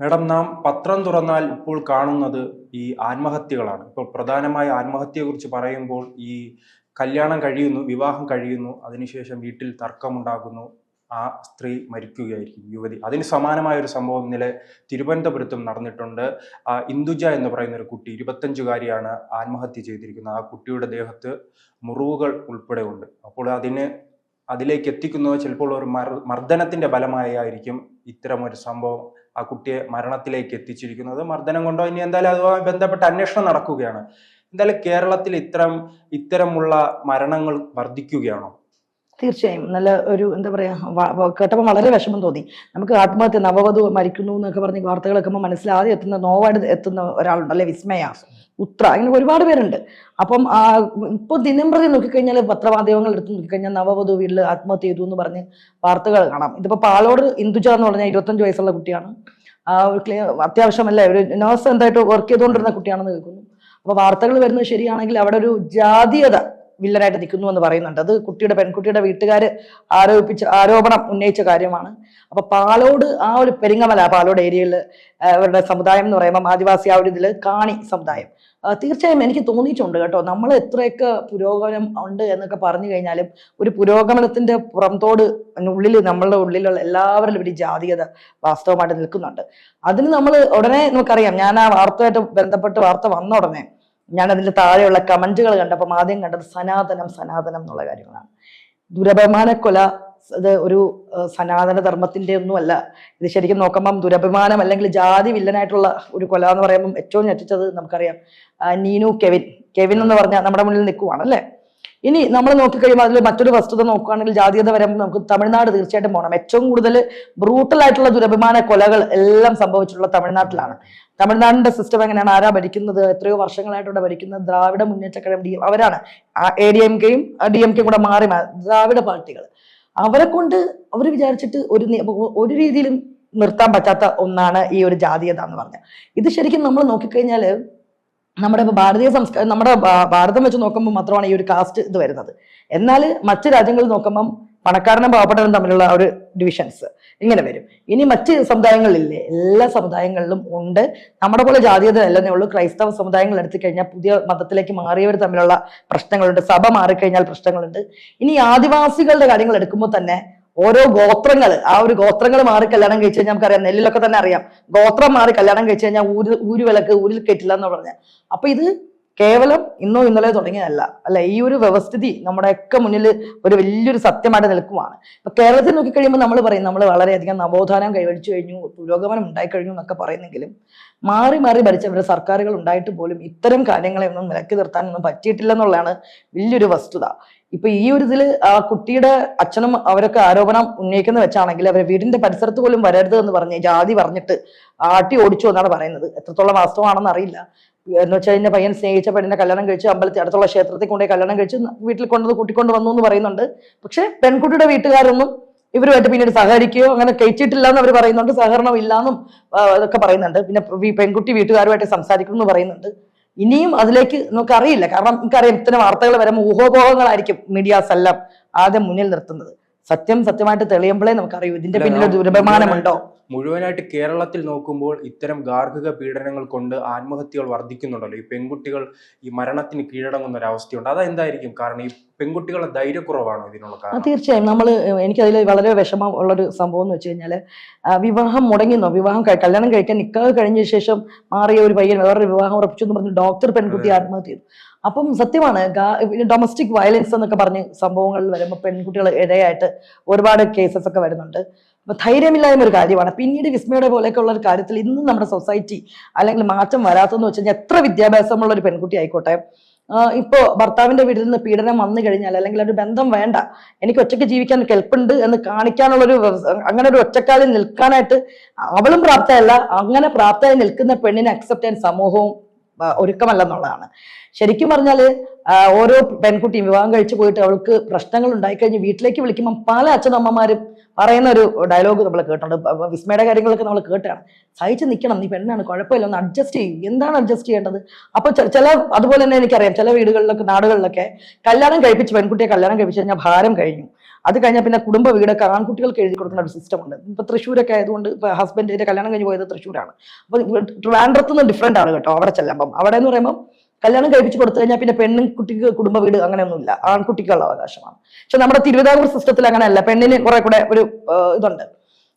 Madam നാം പത്രം തുറന്നാൽ ഇപ്പോൾ കാണുന്നത് ഈ ആത്മഹത്യകളാണ്. ഇപ്പോൾ പ്രധാനമായി ആത്മഹത്യയെക്കുറിച്ച് പറയുമ്പോൾ ഈ കല്യാണം കഴിയുന്നു വിവാഹം കഴിയുന്നു അതിനുശേഷം വീട്ടിൽ തർക്കമുണ്ടാകുന്നു ആ സ്ത്രീ മരിക്കുകയായിരിക്കും യുവതി. അതിന് സമാനമായ ഒരു സംഭവം ഇന്നലെ തിരുവനന്തപുരത്തും നടന്നിട്ടുണ്ട്. ഇന്ദുജ എന്ന് പറയുന്ന ഒരു കുട്ടി ഇരുപത്തഞ്ചുകാരിയാണ് ആത്മഹത്യ ചെയ്തിരിക്കുന്നത്. ആ കുട്ടിയുടെ ദേഹത്ത് മുറിവുകൾ ഉൾപ്പെടെ ഉണ്ട്. അപ്പോൾ അതിന് അതിലേക്ക് എത്തിക്കുന്നത് ചിലപ്പോൾ ഒരു മർ മർദ്ദനത്തിന്റെ ഫലമായായിരിക്കും ഇത്തരം ഒരു സംഭവം ആ കുട്ടിയെ മരണത്തിലേക്ക് എത്തിച്ചിരിക്കുന്നത്. മർദ്ദനം കൊണ്ടോ ഇനി എന്തായാലും അതുമായി ബന്ധപ്പെട്ട അന്വേഷണം നടക്കുകയാണ്. എന്തായാലും കേരളത്തിൽ ഇത്തരം ഇത്തരമുള്ള മരണങ്ങൾ വർദ്ധിക്കുകയാണോ? തീർച്ചയായും നല്ല ഒരു എന്താ പറയാ കേട്ടപ്പോൾ വളരെ വിഷമം തോന്നി. നമുക്ക് ആത്മഹത്യ നവവധു മരിക്കുന്നു എന്നൊക്കെ പറഞ്ഞ് വാർത്തകളൊക്കെ കേൾക്കുമ്പോൾ മനസ്സിലാതെ എത്തുന്ന നോവായിട്ട് എത്തുന്ന ഒരാളുണ്ട് അല്ലെ വിസ്മയ ഉത്ര അങ്ങനെ ഒരുപാട് പേരുണ്ട്. അപ്പം ആ ഇപ്പൊ ദിനം പ്രതി നോക്കിക്കഴിഞ്ഞാൽ പത്രമാധ്യമങ്ങൾ എടുത്ത് നോക്കിക്കഴിഞ്ഞാൽ നവവധു വീട്ടിൽ ആത്മഹത്യ ചെയ്തു എന്ന് പറഞ്ഞ് വാർത്തകൾ കാണാം. ഇതിപ്പോ പാലോട് ഇന്ദുജ എന്ന് പറഞ്ഞാൽ ഇരുപത്തഞ്ച് വയസ്സുള്ള കുട്ടിയാണ്. അത്യാവശ്യമല്ലേ ഒരു നേഴ്സ് എന്തായിട്ട് വർക്ക് ചെയ്തുകൊണ്ടിരുന്ന കുട്ടിയാണെന്ന് കേൾക്കുന്നു. അപ്പൊ വാർത്തകൾ വരുന്നത് ശരിയാണെങ്കിൽ അവിടെ ഒരു ജാതീയത വില്ലനായിട്ട് നിൽക്കുന്നു എന്ന് പറയുന്നുണ്ട്. അത് കുട്ടിയുടെ പെൺകുട്ടിയുടെ വീട്ടുകാർ ആരോപിച്ച ആരോപണം ഉന്നയിച്ച കാര്യമാണ്. അപ്പൊ പാലോട് ആ ഒരു പെരിങ്ങമല പാലോട് ഏരിയയിൽ അവരുടെ സമുദായം എന്ന് പറയുമ്പോൾ ആദിവാസി ആ ഒരു ഇതിൽ കാണി സമുദായം. തീർച്ചയായും എനിക്ക് തോന്നിയിട്ടുണ്ട് കേട്ടോ. നമ്മൾ എത്രയൊക്കെ പുരോഗമനം ഉണ്ട് എന്നൊക്കെ പറഞ്ഞു കഴിഞ്ഞാലും ഒരു പുരോഗമനത്തിന്റെ പുറംതോട് ഉള്ളിൽ നമ്മളുടെ ഉള്ളിലുള്ള എല്ലാവരിലും ഒരു ജാതീയത വാസ്തവമായിട്ട് നിൽക്കുന്നുണ്ട്. അതിന് നമ്മൾ ഉടനെ നമുക്കറിയാം. ഞാൻ ആ വാർത്തയായിട്ട് ബന്ധപ്പെട്ട് വാർത്ത വന്ന ഉടനെ ഞാൻ അതിന്റെ താഴെയുള്ള കമന്റുകൾ കണ്ടപ്പോൾ ആദ്യം കണ്ടത് സനാതനം സനാതനം എന്നുള്ള കാര്യങ്ങളാണ്. ദുരഭിമാനക്കൊല ഇത് ഒരു സനാതന ധർമ്മത്തിന്റെ ഒന്നുമല്ല ഇത് ശരിക്കും നോക്കുമ്പം ദുരഭിമാനം അല്ലെങ്കിൽ ജാതി വില്ലനായിട്ടുള്ള ഒരു കൊല എന്ന് പറയുമ്പം ഏറ്റവും ഞെട്ടിച്ചത് നമുക്കറിയാം. നീനു കെവിൻ. കെവിൻ എന്ന് പറഞ്ഞാൽ നമ്മുടെ മുന്നിൽ നിൽക്കുവാണ് അല്ലേ? ഇനി നമ്മൾ നോക്കിക്കഴിയുമ്പോൾ അതിൽ മറ്റൊരു വസ്തുത നോക്കുകയാണെങ്കിൽ ജാതീയത വരുമ്പോൾ നമുക്ക് തമിഴ്നാട് തീർച്ചയായിട്ടും പോകണം ഏറ്റവും കൂടുതൽ ബ്രൂട്ടലായിട്ടുള്ള ദുരഭിമാന കൊലകൾ എല്ലാം സംഭവിച്ചിട്ടുള്ള തമിഴ്നാട്ടിലാണ്. തമിഴ്നാടിന്റെ സിസ്റ്റം എങ്ങനെയാണ്? ആരാ ഭരിക്കുന്നത്? എത്രയോ വർഷങ്ങളായിട്ട് വർഷങ്ങളായിട്ടുണ്ട് ഭരിക്കുന്നത് ദ്രാവിഡ മുന്നേറ്റ കഴകം ഡി അവരാണ്. എ ഡി എം കെയും ഡി എം കെയും കൂടെ മാറി ദ്രാവിഡ പാർട്ടികൾ അവരെ കൊണ്ട് അവർ വിചാരിച്ചിട്ട് ഒരു ഒരു രീതിയിലും നിർത്താൻ പറ്റാത്ത ഒന്നാണ് ഈ ഒരു ജാതീയത എന്ന് പറഞ്ഞാൽ. ഇത് ശരിക്കും നമ്മൾ നോക്കിക്കഴിഞ്ഞാൽ നമ്മുടെ ഇപ്പൊ ഭാരതീയ സംസ്കാരം നമ്മുടെ ഭാരതം വെച്ച് നോക്കുമ്പോൾ മാത്രമാണ് ഈ ഒരു കാസ്റ്റ് ഇത് വരുന്നത്. എന്നാൽ മറ്റ് രാജ്യങ്ങളിൽ നോക്കുമ്പം പണക്കാരനും പാവപ്പെട്ടവരും തമ്മിലുള്ള ഒരു ഡിവിഷൻസ് ഇങ്ങനെ വരും. ഇനി മറ്റ് സമുദായങ്ങളില്ലേ? എല്ലാ സമുദായങ്ങളിലും ഉണ്ട്. നമ്മുടെ പോലെ ജാതീയത അല്ലെന്നേ ഉള്ളൂ. ക്രൈസ്തവ സമുദായങ്ങൾ എടുത്തു കഴിഞ്ഞാൽ പുതിയ മതത്തിലേക്ക് മാറിയവർ തമ്മിലുള്ള പ്രശ്നങ്ങളുണ്ട്. സഭ മാറിക്കഴിഞ്ഞാൽ പ്രശ്നങ്ങളുണ്ട്. ഇനി ആദിവാസികളുടെ കാര്യങ്ങൾ എടുക്കുമ്പോൾ തന്നെ ഓരോ ഗോത്രങ്ങൾ ആ ഒരു ഗോത്രങ്ങൾ മാറി കല്യാണം കഴിച്ചു കഴിഞ്ഞാൽ നമുക്കറിയാം നെല്ലിലൊക്കെ തന്നെ അറിയാം. ഗോത്രം മാറി കല്യാണം കഴിച്ചു കഴിഞ്ഞാൽ ഊര് ഊര് വിളക്ക് ഊരിൽ കെട്ടില്ല എന്ന് പറഞ്ഞ. അപ്പൊ ഇത് കേവലം ഇന്നോ ഇന്നലെ തുടങ്ങിയതല്ല. അല്ല ഈ ഒരു വ്യവസ്ഥിതി നമ്മുടെയൊക്കെ മുന്നിൽ ഒരു വലിയൊരു സത്യമായിട്ട് നിൽക്കുവാണ്. ഇപ്പൊ കേരളത്തിൽ നോക്കിക്കഴിയുമ്പോൾ നമ്മൾ പറയും നമ്മൾ വളരെയധികം നവോത്ഥാനം കൈവരിച്ചു കഴിഞ്ഞു പുരോഗമനം ഉണ്ടായിക്കഴിഞ്ഞു എന്നൊക്കെ പറയുന്നെങ്കിലും മാറി മാറി ഭരിച്ചവരുടെ സർക്കാരുകൾ ഉണ്ടായിട്ട് പോലും ഇത്തരം കാര്യങ്ങളെ ഒന്നും നിലക്കി നിർത്താനൊന്നും പറ്റിയിട്ടില്ല എന്നുള്ളതാണ് വലിയൊരു വസ്തുത. ഇപ്പൊ ഈ ഒരു ഇതിൽ ആ കുട്ടിയുടെ അച്ഛനും അവരൊക്കെ ആരോപണം ഉന്നയിക്കുന്ന വെച്ചാണെങ്കിൽ അവരെ വീടിന്റെ പരിസരത്ത് പോലും വരരുത് എന്ന് പറഞ്ഞ് ജാതി പറഞ്ഞിട്ട് ആട്ടി ഓടിച്ചു എന്നാണ് പറയുന്നത്. എത്രത്തോളം വാസ്തവമാണെന്ന് അറിയില്ല. എന്ന് വെച്ചാൽ എന്നെ പയ്യൻ സ്നേഹിച്ച പെണ്ണിനെ കല്യാണം കഴിച്ച് അമ്പലത്തിൽ അടുത്തുള്ള ക്ഷേത്രത്തിൽ കൊണ്ടുപോയി കല്യാണം കഴിച്ച് വീട്ടിൽ കൊണ്ടത് കൂട്ടിക്കൊണ്ട് വന്നു എന്ന് പറയുന്നുണ്ട്. പക്ഷെ പെൺകുട്ടിയുടെ വീട്ടുകാരൊന്നും ഇവരുമായിട്ട് പിന്നീട് സഹകരിക്കുകയോ അങ്ങനെ കഴിച്ചിട്ടില്ല എന്ന് അവർ പറയുന്നുണ്ട്. സഹകരണം ഇല്ലാന്നും അതൊക്കെ പറയുന്നുണ്ട്. പിന്നെ പെൺകുട്ടി വീട്ടുകാരുമായിട്ട് സംസാരിക്കണം എന്ന് പറയുന്നുണ്ട്. ഇനിയും അതിലേക്ക് നമുക്ക് അറിയില്ല കാരണം നമുക്കറിയാം ഇത്തരം വാർത്തകൾ വരുമ്പോൾ ഊഹോപോഹങ്ങളായിരിക്കും മീഡിയാസ് എല്ലാം ആദ്യം മുന്നിൽ നിർത്തുന്നത്. സത്യം സത്യമായിട്ട് തെളിയുമ്പോഴേ നമുക്കറിയൂ. ഇതിന്റെ പിന്നിൽ ദുരഭിമാനമുണ്ടോ? മുഴുവനായിട്ട് കേരളത്തിൽ നോക്കുമ്പോൾ ഇത്തരം ഗാർഹിക പീഡനങ്ങൾ കൊണ്ട് ആത്മഹത്യകൾ വർദ്ധിക്കുന്നുണ്ടല്ലോ. ഈ പെൺകുട്ടികൾ ഈ മരണത്തിന് കീഴടങ്ങുന്ന ഒരു അവസ്ഥയുണ്ട് അതെന്തായിരിക്കും? കാരണം ഈ പെൺകുട്ടികളുടെ ധൈര്യക്കുറവാണോ ഇതിനുള്ള കാരണം? തീർച്ചയായും. നമ്മൾ എനിക്കതിൽ വളരെ വിഷമം ഉള്ളൊരു സംഭവം എന്ന് വെച്ച് കഴിഞ്ഞാൽ വിവാഹം മുടങ്ങിന്നോ? വിവാഹം കല്യാണം കഴിക്കാൻ നിക്കാഹ് കഴിഞ്ഞ ശേഷം മാറിയ ഒരു പയ്യൻ വേറൊരു വിവാഹം ഉറപ്പിച്ചു എന്ന് പറഞ്ഞ് ഡോക്ടർ പെൺകുട്ടി ആത്മഹത്യ ചെയ്തു. അപ്പം സത്യമാണ് ഡൊമസ്റ്റിക് വയലൻസ് എന്നൊക്കെ പറഞ്ഞ് സംഭവങ്ങളിൽ വരുമ്പോൾ പെൺകുട്ടികൾ ഇടയായിട്ട് ഒരുപാട് കേസസ് ഒക്കെ വരുന്നുണ്ട്. ധൈര്യമില്ലായ്മ ഒരു കാര്യമാണ്. പിന്നീട് വിസ്മയുടെ പോലെയൊക്കെ ഉള്ള ഒരു കാര്യത്തിൽ ഇന്നും നമ്മുടെ സൊസൈറ്റി അല്ലെങ്കിൽ മാറ്റം വരാത്തതെന്ന് വെച്ച് കഴിഞ്ഞാൽ എത്ര വിദ്യാഭ്യാസമുള്ള ഒരു പെൺകുട്ടി ആയിക്കോട്ടെ. ഇപ്പോൾ ഇപ്പോ ഭർത്താവിന്റെ വീട്ടിൽ നിന്ന് പീഡനം വന്നു കഴിഞ്ഞാൽ അല്ലെങ്കിൽ ഒരു ബന്ധം വേണ്ട എനിക്ക് ഒറ്റയ്ക്ക് ജീവിക്കാൻ കെൽപ്പുണ്ട് എന്ന് കാണിക്കാനുള്ളൊരു അങ്ങനെ ഒരു ഒറ്റക്കാലിൽ നിൽക്കാനായിട്ട് അവളും പ്രാപ്തയല്ല അങ്ങനെ പ്രാപ്തയായി നിൽക്കുന്ന പെണ്ണിനെ അക്സെപ്റ്റ് ചെയ്യാൻ സമൂഹവും ഒരുക്കമല്ലെന്നുള്ളതാണ്. ശരിക്കും പറഞ്ഞാൽ ഓരോ പെൺകുട്ടിയും വിവാഹം കഴിച്ചു പോയിട്ട് അവൾക്ക് പ്രശ്നങ്ങൾ ഉണ്ടായിക്കഴിഞ്ഞ് വീട്ടിലേക്ക് വിളിക്കുമ്പോൾ പല അച്ഛനമ്മമാരും പറയുന്ന ഒരു ഡയലോഗ് നമ്മൾ കേട്ടിട്ടുണ്ട്. വിസ്മയുടെ കാര്യങ്ങളൊക്കെ നമ്മൾ കേട്ടാണ് സഹിച്ച് നിൽക്കണം നീ പെണ്ണാണ് കുഴപ്പമില്ല ഒന്ന് അഡ്ജസ്റ്റ് ചെയ്യും. എന്താണ് അഡ്ജസ്റ്റ് ചെയ്യേണ്ടത്? അപ്പൊ ചെ- ചില അതുപോലെ തന്നെ എനിക്കറിയാം ചില വീടുകളിലൊക്കെ നാടുകളിലൊക്കെ കല്യാണം കഴിപ്പിച്ച് പെൺകുട്ടിയെ കല്യാണം കഴിപ്പിച്ച് കഴിഞ്ഞാൽ ഭാരം കഴിഞ്ഞു. അത് കഴിഞ്ഞാൽ പിന്നെ കുടുംബ വീടൊക്കെ ആൺകുട്ടികൾക്ക് എഴുതി കൊടുക്കുന്ന ഒരു സിസ്റ്റം ഉണ്ട്. ഇപ്പൊ തൃശ്ശൂരൊക്കെ ആയതുകൊണ്ട് ഇപ്പൊ ഹസ്ബൻഡിന്റെ കല്യാണം കഴിഞ്ഞ് പോയത് തൃശ്ശൂരാണ്. അപ്പൊ ട്രിവാൻഡ്രത്ത് നിന്ന് ഡിഫറെന്റ് ആണ് കേട്ടോ അവിടെ ചെല്ലുമ്പം. അവിടെ എന്ന് പറയുമ്പോൾ കല്യാണം കഴിപ്പിച്ച് കൊടുത്തു കഴിഞ്ഞാൽ പിന്നെ പെണ്ണും കുട്ടിക്ക് കുടുംബ വീട് അങ്ങനെയൊന്നുമില്ല. ആൺകുട്ടിക്കുള്ള അവകാശമാണ്. പക്ഷെ നമ്മുടെ തിരുവിതാംകൂർ സിസ്റ്റത്തിൽ അങ്ങനെയല്ല. പെണ്ണിന് കുറെ കൂടെ ഒരു ഇതുണ്ട്.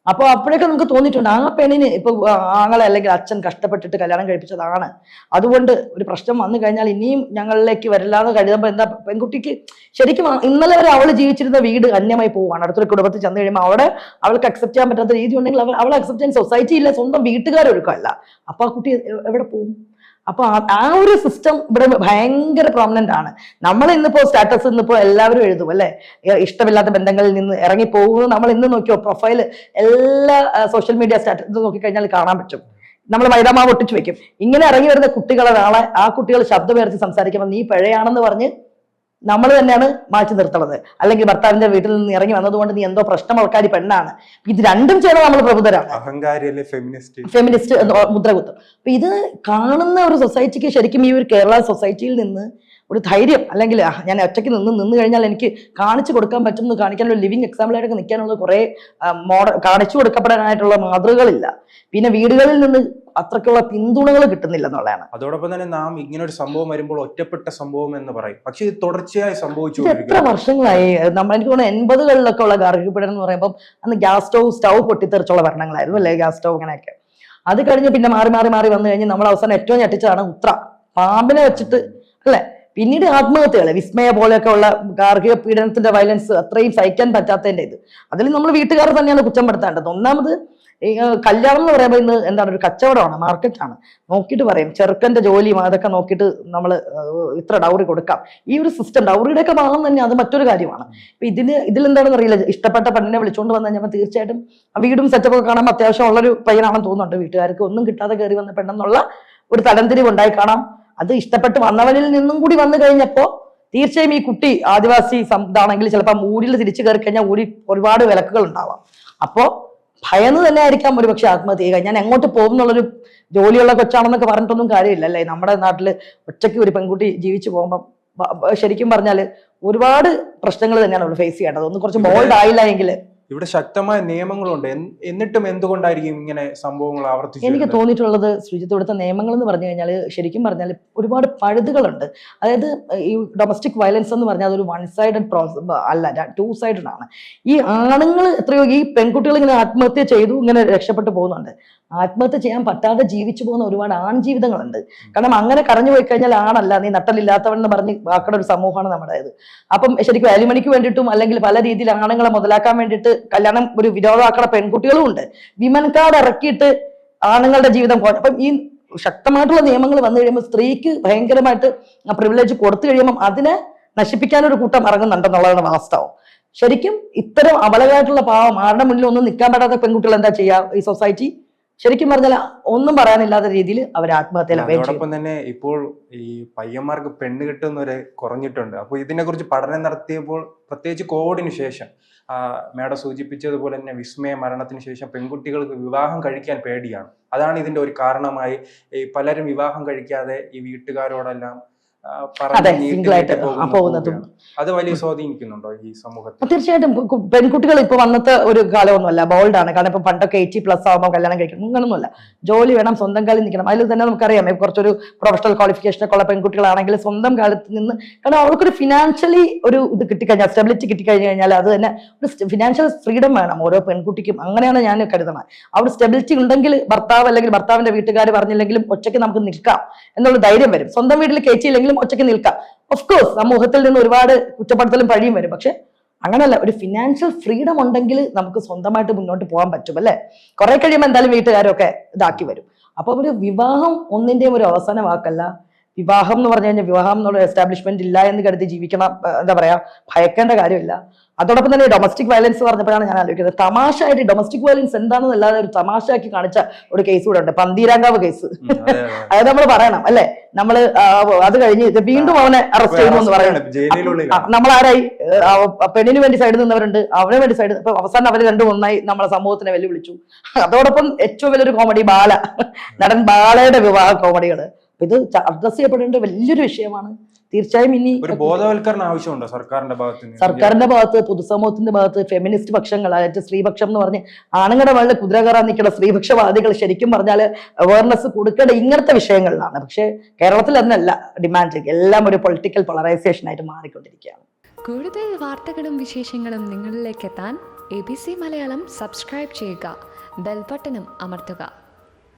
അപ്പോൾ അപ്പോഴൊക്കെ നമുക്ക് തോന്നിയിട്ടുണ്ട് ആ പെണ്ണിന് ഇപ്പൊ ആങ്ങളെ അല്ലെങ്കിൽ അച്ഛൻ കഷ്ടപ്പെട്ടിട്ട് കല്യാണം കഴിപ്പിച്ചതാണ്. അതുകൊണ്ട് ഒരു പ്രശ്നം വന്നു കഴിഞ്ഞാൽ ഇനിയും ഞങ്ങളിലേക്ക് വരില്ലാന്ന് കരുതുമ്പോൾ എന്താ പെൺകുട്ടിക്ക് ശരിക്കും ഇന്നലെ വരെ അവൾ ജീവിച്ചിരുന്ന വീട് അന്യമായി പോവുകയാണ്. അടുത്തൊരു കുടുംബത്തിൽ ചെന്ന് കഴിയുമ്പോൾ അവിടെ അവൾക്ക് അക്സെപ്റ്റ് ചെയ്യാൻ പറ്റാത്ത രീതി ഉണ്ടെങ്കിൽ അവൾ അവൾ അക്സെപ്റ്റ് ചെയ്യാൻ സൊസൈറ്റി ഇല്ല സ്വന്തം വീട്ടുകാരൊരുക്കമല്ല. അപ്പൊ ആ കുട്ടി എവിടെ പോകും? അപ്പൊ ആ- ഒരു സിസ്റ്റം ഇവിടെ ഭയങ്കര പ്രോമിനന്റ് ആണ്. നമ്മൾ ഇന്നിപ്പോ സ്റ്റാറ്റസ് ഇന്നിപ്പോ എല്ലാവരും എഴുതും അല്ലെ? ഇഷ്ടമില്ലാത്ത ബന്ധങ്ങളിൽ നിന്ന് ഇറങ്ങി പോകുന്നു നമ്മൾ ഇന്ന് നോക്കിയോ? പ്രൊഫൈൽ എല്ലാ സോഷ്യൽ മീഡിയ സ്റ്റാറ്റസ് നോക്കിക്കഴിഞ്ഞാൽ കാണാൻ പറ്റും. നമ്മൾ മൈദാമാവ് ഒട്ടിച്ചു വെക്കും. ഇങ്ങനെ ഇറങ്ങി വരുന്ന കുട്ടികളെ നാളെ ആ കുട്ടികൾ ശബ്ദമുയർത്തി സംസാരിക്കുമ്പോൾ നീ പിഴയാണെന്ന് പറഞ്ഞ് നമ്മൾ തന്നെയാണ് മാറ്റി നിർത്തുന്നത്. അല്ലെങ്കിൽ ഭർത്താവിന്റെ വീട്ടിൽ നിന്ന് ഇറങ്ങി വന്നതുകൊണ്ട് നീ എന്തോ പ്രശ്നം ആൾക്കാരി പെണ്ണാണ്. ഇത് രണ്ടും ചെയ്ത നമ്മൾ പ്രബുദ്ധരാണ്. ഫെമിനിസ്റ്റ് ഫെമിനിസ്റ്റ് എന്ന് മുദ്ര അപ്പൊ ഇത് കാണുന്ന ഒരു സൊസൈറ്റിക്ക് ശരിക്കും ഈ ഒരു കേരള സൊസൈറ്റിയിൽ നിന്ന് ഒരു ധൈര്യം അല്ലെങ്കിൽ ഞാൻ ഒറ്റയ്ക്ക് നിന്ന് നിന്ന് കഴിഞ്ഞാൽ എനിക്ക് കാണിച്ചു കൊടുക്കാൻ പറ്റും എന്ന് കാണിക്കാനുള്ള ലിവിങ് എക്സാമ്പിളായിട്ടൊക്കെ നിൽക്കാനുള്ള കുറെ മോഡൽ കാണിച്ചു കൊടുക്കപ്പെടാനായിട്ടുള്ള മാതൃകകളില്ല. പിന്നെ വീടുകളിൽ നിന്ന് അത്രക്കുള്ള പിന്തുണകൾ കിട്ടുന്നില്ല എന്നുള്ളതാണ്. അതോടൊപ്പം തന്നെ നാം ഇങ്ങനെ ഒരു സംഭവം വരുമ്പോൾ ഒറ്റപ്പെട്ട സംഭവം എന്ന് പറയും. പക്ഷേ ഇത് തുടർച്ചയായി സംഭവിച്ചു എത്ര വർഷങ്ങളായി? നമ്മൾ എനിക്ക് തോന്നുന്നു എൺപതുകളിലൊക്കെ ഉള്ള ഗാർഹിക എന്ന് പറയുമ്പോൾ അന്ന് ഗ്യാസ് സ്റ്റൗ സ്റ്റൗ പൊട്ടിത്തെറിച്ചുള്ള ഭരണങ്ങളായിരുന്നു അല്ലേ? ഗ്യാസ് സ്റ്റൗ അങ്ങനെയൊക്കെ. അത് കഴിഞ്ഞ് പിന്നെ മാറി മാറി മാറി വന്നു കഴിഞ്ഞ് നമ്മൾ അവസാനം ഏറ്റവും ഞെട്ടിച്ചതാണ് ഉത്ര. പാമ്പിനെ വെച്ചിട്ട് അല്ലെ? പിന്നീട് ആത്മഹത്യകൾ വിസ്മയ പോലെയൊക്കെ ഉള്ള ഗാർഹിക പീഡനത്തിന്റെ വയലൻസ് അത്രയും സഹിക്കാൻ പറ്റാത്തതിന്റെ ഇത്. അതിൽ നമ്മൾ വീട്ടുകാർ തന്നെയാണ് കുറ്റം പെടുത്താണ്ടത്. ഒന്നാമത് കല്യാണം എന്ന് പറയുമ്പോൾ ഇന്ന് എന്താണ് ഒരു കച്ചവടമാണ് മാർക്കറ്റാണ്. നോക്കിയിട്ട് പറയും ചെറുക്കന്റെ ജോലിയും അതൊക്കെ നോക്കിയിട്ട് നമ്മൾ ഇത്ര ഡൗറി കൊടുക്കാം. ഈ ഒരു സിസ്റ്റം ഡൗറിയുടെ ഒക്കെ ഭാഗം തന്നെ അത് മറ്റൊരു കാര്യമാണ്. ഇപ്പൊ ഇതിന് ഇതിലെന്താണെന്ന് അറിയില്ല. ഇഷ്ടപ്പെട്ട പെണ്ണിനെ വിളിച്ചുകൊണ്ട് വന്നു കഴിഞ്ഞപ്പോൾ തീർച്ചയായിട്ടും വീടും സെറ്റപ്പ് ഒക്കെ കാണാൻ അത്യാവശ്യം ഉള്ളൊരു പയ്യനാണെന്ന് തോന്നുന്നുണ്ട് വീട്ടുകാർക്ക്. ഒന്നും കിട്ടാതെ കയറി വന്ന പെണ്ണെന്നുള്ള ഒരു തലംതിരിവ് ഉണ്ടായി കാണാം. അത് ഇഷ്ടപ്പെട്ട് വന്നവനിൽ നിന്നും കൂടി വന്നു കഴിഞ്ഞപ്പോ തീർച്ചയായും ഈ കുട്ടി ആദിവാസി ഇതാണെങ്കിൽ ചിലപ്പോൾ മൂടിൽ തിരിച്ചു കയറി കഴിഞ്ഞാൽ ഊടി ഒരുപാട് വിലക്കുകൾ ഉണ്ടാവാം. അപ്പോ ഭയന്ന് തന്നെ ആയിരിക്കാം ഒരു പക്ഷെ ആത്മഹത്യ. ചെയ്യുക ഞാൻ എങ്ങോട്ട് പോകും എന്നുള്ളൊരു ജോലിയുള്ള കൊച്ചാണെന്നൊക്കെ പറഞ്ഞിട്ടൊന്നും കാര്യമില്ല അല്ലേ? നമ്മുടെ നാട്ടിൽ ഒറ്റയ്ക്ക് ഒരു പെൺകുട്ടി ജീവിച്ചു പോകുമ്പോൾ ശരിക്കും പറഞ്ഞാൽ ഒരുപാട് പ്രശ്നങ്ങൾ തന്നെയാണ് ഫേസ് ചെയ്യേണ്ടത്. ഒന്ന് കുറച്ച് ബോൾഡ് ആയില്ല എങ്കിൽ ഇവിടെ ശക്തമായ നിയമങ്ങളുണ്ട്. എന്നിട്ടും എന്തുകൊണ്ടായിരിക്കും ഇങ്ങനെ സംഭവങ്ങൾ ആവർത്തിച്ചു എനിക്ക്? തോന്നിയിട്ടുള്ളത് ശ്രീജിത്ത് ഇവിടുത്തെ നിയമങ്ങൾ എന്ന് പറഞ്ഞു കഴിഞ്ഞാൽ ശരിക്കും പറഞ്ഞാൽ ഒരുപാട് പഴുതുകളുണ്ട്. അതായത് ഈ ഡൊമസ്റ്റിക് വയലൻസ് എന്ന് പറഞ്ഞാൽ അതൊരു വൺ സൈഡഡ് പ്രോസസ് അല്ല ടു സൈഡഡ് ആണ്. ഈ ആണുങ്ങൾ എത്രയോ ഈ പെൺകുട്ടികൾ ഇങ്ങനെ ആത്മഹത്യ ചെയ്തു ഇങ്ങനെ രക്ഷപ്പെട്ടു പോകുന്നുണ്ട്. ആത്മഹത്യ ചെയ്യാൻ പറ്റാതെ ജീവിച്ചു പോകുന്ന ഒരുപാട് ആൺ ജീവിതങ്ങളുണ്ട് കാരണം അങ്ങനെ കറഞ്ഞു പോയി കഴിഞ്ഞാൽ ആണല്ല നീ നട്ടലില്ലാത്തവൻ എന്ന് പറഞ്ഞ് വാക്കട ഒരു സമൂഹമാണ് നമ്മുടേത്. അപ്പം ശരിക്കും അലിമണിക്ക് വേണ്ടിയിട്ടും അല്ലെങ്കിൽ പല രീതിയിൽ ആണുങ്ങളെ മുതലാക്കാൻ വേണ്ടിയിട്ട് കല്യാണം ഒരു വിരോധമാക്കണ പെൺകുട്ടികളും ഉണ്ട്. വിമൻ കാർഡ് ഇറക്കിയിട്ട് ആണുങ്ങളുടെ ജീവിതം അപ്പം ഈ ശക്തമായിട്ടുള്ള നിയമങ്ങൾ വന്നു കഴിയുമ്പോൾ സ്ത്രീക്ക് ഭയങ്കരമായിട്ട് പ്രിവിലേജ് കൊടുത്തു കഴിയുമ്പോൾ അതിനെ നശിപ്പിക്കാനൊരു കൂട്ടം ഇറങ്ങുന്നുണ്ടെന്നുള്ളതാണ് വാസ്തവം. ശരിക്കും ഇത്തരം അബലമായിട്ടുള്ള പാവം ആരുടെ മുന്നിൽ ഒന്നും നിൽക്കാൻ പറ്റാത്ത പെൺകുട്ടികൾ എന്താ ചെയ്യുക ഈ സൊസൈറ്റി ശരിക്കും പറഞ്ഞാൽ ഒന്നും പറയാനില്ലാത്ത രീതിയിൽ അവർ ആത്മഹത്യയിൽ. അതോടൊപ്പം തന്നെ ഇപ്പോൾ ഈ പയ്യന്മാർക്ക് പെണ്ണ് കിട്ടുന്നവരെ കുറഞ്ഞിട്ടുണ്ട് അപ്പോൾ ഇതിനെ കുറിച്ച് പഠനം നടത്തിയപ്പോൾ പ്രത്യേകിച്ച് കോവിഡിന് ശേഷം മേഡം സൂചിപ്പിച്ചതുപോലെ തന്നെ വിസ്മയ മരണത്തിന് ശേഷം പെൺകുട്ടികൾക്ക് വിവാഹം കഴിക്കാൻ പേടിയാണ് അതാണ് ഇതിന്റെ ഒരു കാരണമായി ഈ പലരും വിവാഹം കഴിക്കാതെ ഈ വീട്ടുകാരോടെല്ലാം അതെ നീട്ടി സിംഗിൾ ആയിട്ട് ആ പോകുന്നതും. അത് വലിയ സ്വാധീനിക്കുന്നുണ്ടോ ഈ സമൂഹത്തിൽ? തീർച്ചയായിട്ടും പെൺകുട്ടികൾ ഇപ്പൊ വന്നത്തെ ഒരു കാലമൊന്നുമല്ല ബോൾഡ് ആണ്. കാരണം ഇപ്പൊ പണ്ടൊക്കെ എയ്റ്റി പ്ലസ് ആകുമ്പോൾ കല്യാണം കഴിക്കണം. അങ്ങനൊന്നുമല്ല. ജോലി വേണം സ്വന്തം കാലിൽ നിൽക്കണം. അതിൽ തന്നെ നമുക്കറിയാം കുറച്ചൊരു പ്രൊഫഷണൽ ക്വാളിഫിക്കേഷൻ ഒക്കെ ഉള്ള പെൺകുട്ടികളാണെങ്കിൽ സ്വന്തം കാലത്ത് നിന്ന് കാരണം അവർക്കൊരു ഫിനാൻഷ്യലി ഒരു ഇത് കിട്ടിക്കഴിഞ്ഞാൽ സ്റ്റെബിലിറ്റി കിട്ടിക്കഴിഞ്ഞ് കഴിഞ്ഞാൽ അത് തന്നെ ഒരു ഫിനാൻഷ്യൽ ഫ്രീഡം വേണം ഓരോ പെൺകുട്ടിക്കും. അങ്ങനെയാണ് ഞാൻ കരുതുന്നത്. അവിടെ സ്റ്റെബിലിറ്റി ഉണ്ടെങ്കിൽ ഭർത്താവ് അല്ലെങ്കിൽ ഭർത്താവിന്റെ വീട്ടുകാർ പറഞ്ഞില്ലെങ്കിലും ഒറ്റയ്ക്ക് നമുക്ക് നിൽക്കാം എന്നുള്ള ധൈര്യം വരും. സ്വന്തം വീട്ടിൽ കയറ്റിയില്ലെങ്കിലും ഒറ്റയ്ക്ക് നിൽക്കാം. ഓഫ് കോഴ്സ് സമൂഹത്തിൽ നിന്ന് ഒരുപാട് കുറ്റപ്പെടുത്തലും പഴിയും വരും. പക്ഷെ അങ്ങനല്ല. ഒരു ഫിനാൻഷ്യൽ ഫ്രീഡം ഉണ്ടെങ്കിൽ നമുക്ക് സ്വന്തമായിട്ട് മുന്നോട്ട് പോകാൻ പറ്റും അല്ലേ? കുറെ കഴിയുമ്പോൾ എന്തായാലും വീട്ടുകാരൊക്കെ ഇതാക്കി വരും. അപ്പൊ ഒരു വിവാഹം ഒന്നിന്റെയും ഒരു അവസാന വാക്കല്ല. വിവാഹം എന്ന് പറഞ്ഞു കഴിഞ്ഞാൽ വിവാഹം എന്നുള്ള എസ്റ്റാബ്ലിഷ്മെന്റ് ഇല്ല എന്ന് കരുതി ജീവിക്കണം എന്താ പറയാ ഭയക്കേണ്ട കാര്യമില്ല. അതോടൊപ്പം തന്നെ ഡൊമസ്റ്റിക് വയലൻസ് പറഞ്ഞപ്പോഴാണ് ഞാൻ ആലോചിക്കുന്നത്. തമാശ ആയിട്ട് ഡൊമസ്റ്റിക് വയലൻസ് എന്താണെന്ന് അല്ലാതെ ഒരു തമാശയാക്കി കാണിച്ച ഒരു കേസ് കൂടെ ഉണ്ട്. പന്തീരാങ്കാവ് കേസ് അതായത് അതെ, അതെ. നമ്മൾ പറയണം അല്ലെ? നമ്മൾ അത് കഴിഞ്ഞ് വീണ്ടും അവനെ അറസ്റ്റ് ചെയ്യുന്നു എന്ന് പറയുന്നത് നമ്മൾ ആരായി പെണ്ണിന് വേണ്ടി സൈഡിൽ നിന്നവരുണ്ട്. അവന് വേണ്ടി സൈഡ് ഇപ്പൊ അവസാനം അവർ രണ്ടും ഒന്നായി നമ്മളെ സമൂഹത്തിനെ വെല്ലുവിളിച്ചു. അതോടൊപ്പം ഏറ്റവും വലിയൊരു കോമഡി ബാല. നടൻ ബാലയുടെ വിവാഹ കോമഡികൾ അപ്പൊ ഇത് അഡ്രസ് ചെയ്യപ്പെടേണ്ട വലിയൊരു വിഷയമാണ്. തീർച്ചയായും ഇനി ഒരു ബോധവൽക്കരണം ആവശ്യമുണ്ടോ സർക്കാരിന്റെ ഭാഗത്ത് സർക്കാരിന്റെ ഭാഗത്ത് പൊതുസമൂഹത്തിന്റെ ഭാഗത്ത് ഫെമിനിസ്റ്റ് പക്ഷങ്ങൾ അതായത് സ്ത്രീപക്ഷം എന്ന് പറഞ്ഞ് ആണുങ്ങളുടെ വളരെ കുതിര കയറാൻ നിൽക്കുന്ന സ്ത്രീപക്ഷവാദികൾ ശരിക്കും പറഞ്ഞാൽ അവയർനെസ് കൊടുക്കേണ്ട ഇങ്ങനത്തെ വിഷയങ്ങളിലാണ്. പക്ഷേ കേരളത്തിൽ അതിനല്ല ഡിമാൻഡ് എല്ലാം ഒരു പൊളിറ്റിക്കൽ പോളറൈസേഷൻ ആയിട്ട് മാറിക്കൊണ്ടിരിക്കുകയാണ്. കൂടുതൽ വാർത്തകളും വിശേഷങ്ങളും നിങ്ങളിലേക്ക് എത്താൻ A B C Malayalam subscribe ചെയ്യുക. ബെൽബട്ടനും അമർത്തുക.